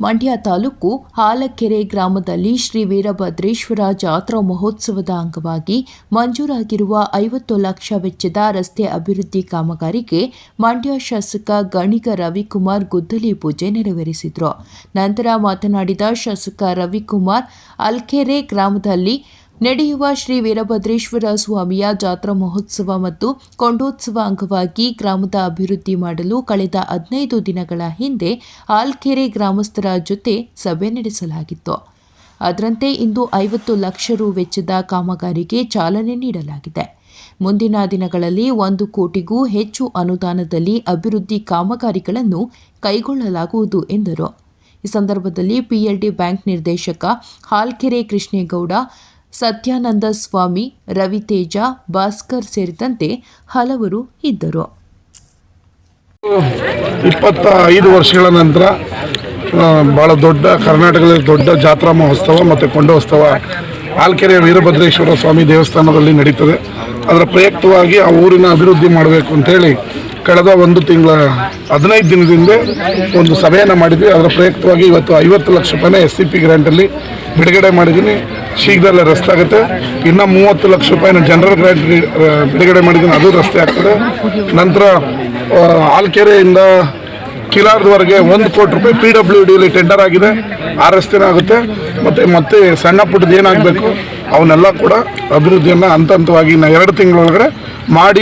ಮಂಡ್ಯ ತಾಲೂಕು ಹಾಲಕೆರೆ ಗ್ರಾಮದಲ್ಲಿ ಶ್ರೀ ವೀರಭದ್ರೇಶ್ವರ ಜಾತ್ರಾ ಮಹೋತ್ಸವದ ಅಂಗವಾಗಿ ಮಂಜೂರಾಗಿರುವ ಐವತ್ತು ಲಕ್ಷ ವೆಚ್ಚದ ರಸ್ತೆ ಅಭಿವೃದ್ಧಿ ಕಾಮಗಾರಿಗೆ ಮಂಡ್ಯ ಶಾಸಕ ಗಣಿಗ ರವಿಕುಮಾರ್ ಗುದ್ದಲಿ ಪೂಜೆ ನೆರವೇರಿಸಿದರು. ನಂತರ ಮಾತನಾಡಿದ ಶಾಸಕ ರವಿಕುಮಾರ್, ಅಲ್ಕೆರೆ ಗ್ರಾಮದಲ್ಲಿ ನಡೆಯುವ ಶ್ರೀ ವೀರಭದ್ರೇಶ್ವರ ಸ್ವಾಮಿಯ ಜಾತ್ರಾ ಮಹೋತ್ಸವ ಮತ್ತು ಕೊಂಡೋತ್ಸವ ಅಂಗವಾಗಿ ಗ್ರಾಮದ ಅಭಿವೃದ್ಧಿ ಮಾಡಲು ಕಳೆದ ಹದಿನೈದು ದಿನಗಳ ಹಿಂದೆ ಆಲ್ಕೆರೆ ಗ್ರಾಮಸ್ಥರ ಜೊತೆ ಸಭೆ ನಡೆಸಲಾಗಿತ್ತು. ಅದರಂತೆ ಇಂದು ಐವತ್ತು ಲಕ್ಷ ರು ವೆಚ್ಚದ ಕಾಮಗಾರಿಗೆ ಚಾಲನೆ ನೀಡಲಾಗಿದೆ. ಮುಂದಿನ ದಿನಗಳಲ್ಲಿ ಒಂದು ಕೋಟಿಗೂ ಹೆಚ್ಚು ಅನುದಾನದಲ್ಲಿ ಅಭಿವೃದ್ಧಿ ಕಾಮಗಾರಿಗಳನ್ನು ಕೈಗೊಳ್ಳಲಾಗುವುದು ಎಂದರು. ಈ ಸಂದರ್ಭದಲ್ಲಿ ಪಿಎಲ್ಡಿ ಬ್ಯಾಂಕ್ ನಿರ್ದೇಶಕ ಹಾಲ್ಕೆರೆ ಕೃಷ್ಣೇಗೌಡ ಸತ್ಯಾನಂದ ಸ್ವಾಮಿ, ರವಿತೇಜ, ಭಾಸ್ಕರ್ ಸೇರಿದಂತೆ ಹಲವರು ಇದ್ದರು. ಇಪ್ಪತ್ತ ಐದು ವರ್ಷಗಳ ನಂತರ ಭಾಳ ದೊಡ್ಡ ಕರ್ನಾಟಕದಲ್ಲಿ ದೊಡ್ಡ ಜಾತ್ರಾ ಮಹೋತ್ಸವ ಮತ್ತು ಕೊಂಡೋತ್ಸವ ಆಲ್ಕೆರೆ ವೀರಭದ್ರೇಶ್ವರ ಸ್ವಾಮಿ ದೇವಸ್ಥಾನದಲ್ಲಿ ನಡೀತದೆ. ಅದರ ಪ್ರಯುಕ್ತವಾಗಿ ಆ ಊರಿನ ಅಭಿವೃದ್ಧಿ ಮಾಡಬೇಕು ಅಂತೇಳಿ ಕಳೆದ ಒಂದು ತಿಂಗಳ ಹದಿನೈದು ದಿನದಿಂದ ಒಂದು ಸಭೆಯನ್ನು ಮಾಡಿದ್ವಿ. ಅದರ ಪ್ರಯುಕ್ತವಾಗಿ ಇವತ್ತು ಐವತ್ತು ಲಕ್ಷ ರೂಪಾಯಿನ ಎಸ್ ಸಿ ಪಿ ಗ್ರ್ಯಾಂಟಲ್ಲಿ ಬಿಡುಗಡೆ ಮಾಡಿದ್ದೀನಿ. ಶೀಘ್ರದಲ್ಲೇ ರಸ್ತೆ ಆಗುತ್ತೆ. ಇನ್ನು ಮೂವತ್ತು ಲಕ್ಷ ರೂಪಾಯಿನ ಜನರಲ್ ಗ್ರ್ಯಾಂಟ್ ಬಿಡುಗಡೆ ಮಾಡಿದ್ದೀನಿ. ಅದು ರಸ್ತೆ ಆಗ್ತದೆ. ನಂತರ ಆಲ್ಕೆರೆಯಿಂದ ಕಿಲಾರ್ದವರೆಗೆ ಒಂದು ಕೋಟಿ ರೂಪಾಯಿ ಪಿ ಡಬ್ಲ್ಯೂ ಡಿಯಲ್ಲಿ ಟೆಂಡರ್ ಆಗಿದೆ. ಆ ರಸ್ತೆನೇ ಆಗುತ್ತೆ. ಮತ್ತು, ಮತ್ತೆ ಸಣ್ಣ ಪುಟ್ಟದ್ದು ಏನಾಗಬೇಕು, ಅವನ್ನೆಲ್ಲ ಕೂಡ ಅಭಿವೃದ್ಧಿಯನ್ನು ಹಂತ ಹಂತವಾಗಿ ಇನ್ನು ಎರಡು ತಿಂಗಳೊಳಗಡೆ ಮಾಡಿ